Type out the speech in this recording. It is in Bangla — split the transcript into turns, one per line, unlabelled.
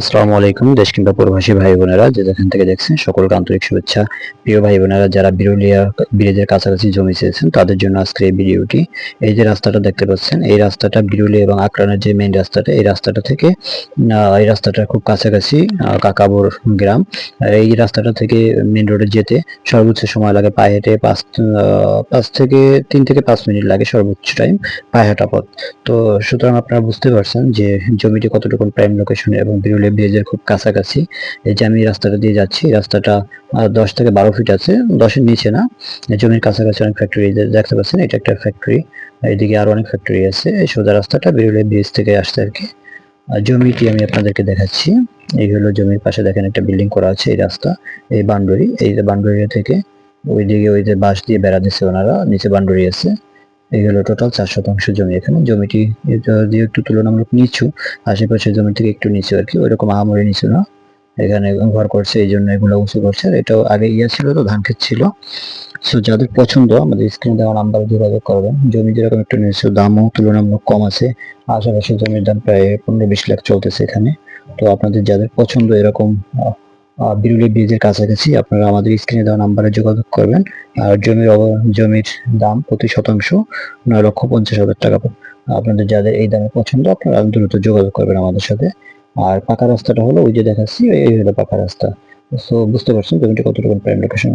আসসালামু আলাইকুম, দেশ কিংবা প্রবাসী ভাই বোনেরা যে যেখান থেকে দেখছেন, সকলকে আন্তরিক শুভেচ্ছা। প্রিয় ভাই বোনেরা যারা বিরুলিয়া ব্রিজের কাছাকাছি জমি চেয়েছেন, তাদের জন্য আজকের এই ভিডিওটি। এই যে রাস্তাটা দেখতে পাচ্ছেন, এই রাস্তাটা বিরুলিয়া এবং আকরানের যে মেইন রাস্তাটা, এই রাস্তাটা থেকে এই রাস্তাটা খুব কাছাকাছি কাকাবর গ্রাম। এই রাস্তাটা থেকে মেইন রোডে যেতে সর্বোচ্চ সময় লাগে পায়ে হেঁটে পাঁচ পাঁচ থেকে, তিন থেকে পাঁচ মিনিট লাগে সর্বোচ্চ টাইম পায়ে হাঁটা পথ। তো সুতরাং আপনারা বুঝতে পারছেন যে জমিটি কতটুকু প্রাইম লোকেশনে এবং বিরুলিয়া ব্রিজের খুব কাছাকাছি, এই যে আমি রাস্তাটা দিয়ে যাচ্ছি, রাস্তাটা দশ থেকে বারো ফিট আছে, দশের নিচে না জমির কাছাকাছি অনেক ফ্যাক্টরি দেখতে পাচ্ছেন, এটা একটা ফ্যাক্টরি এদিকে আরও অনেক ফ্যাক্টরি আছে, এই সোজা রাস্তাটা বিরুলিয়া ব্রিজ থেকে আসছে আর কি। জমিটি আমি আপনাদেরকে দেখাচ্ছি, এই হলো জমির পাশে দেখেন একটা বিল্ডিং করা আছে এই রাস্তা, এই বান্ডুরি এই বান্ডুরি থেকে ওইদিকে ওই যে বাঁশ দিয়ে বেড়া দিচ্ছে ওনারা, নিচে বান্ডুরি আছে। এই হলো টোটাল চার শতাংশ জমি। এখানে জমিটি দিয়ে একটু তুলনামূলক নিচু, আশেপাশের জমি থেকে একটু নিচু আর কি, ওইরকম আহামরি নিচু না। এখানে ঘর করছে, এই জন্য এগুলো উঁচু করছে। আর এটাও আগে ইয়ে ছিল তো, ধান ক্ষেত ছিল। সো যাদের পছন্দ, আমাদের স্ক্রিনে দেওয়া নাম্বারে যোগাযোগ করবেন। জমি যেরকম একটু নিচু, দামও তুলনামূলক কম আছে। আশেপাশে জমির দাম প্রায় পনেরো বিশ লাখ চলতেছে এখানে। তো আপনাদের যাদের পছন্দ এরকম বিরুলি ব্রিজের কাছাকাছি আপনারা আমাদের স্ক্রিনে দেওয়া নাম্বারে যোগাযোগ করবেন। আর জমির জমির দাম প্রতি শতাংশ নয় লক্ষ পঞ্চাশ হাজার টাকা। আপনাদের যাদের এই দামে পছন্দ, আপনারা দ্রুত যোগাযোগ করবেন আমাদের সাথে। আর পাকা রাস্তাটা হলো ওই যে দেখাচ্ছি, এই হলো পাকা রাস্তা। সো বুঝতে পারছেন জমিটা কতটুকু প্রাইম লোকেশন